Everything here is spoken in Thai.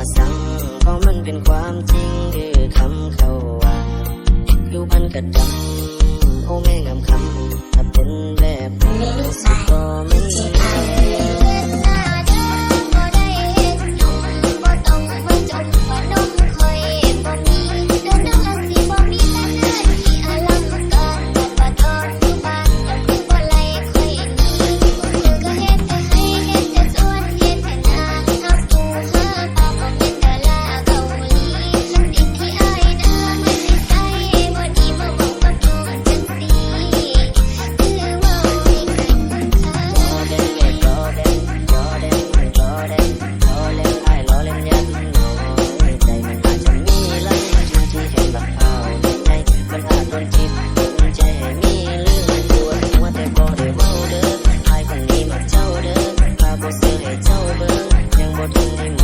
าสั่งก็มันเป็นความจริงคือคำเขาว่าผิวพันกระดำโอ้แม่งามคำถ้าเป็นแบบนี้ for doing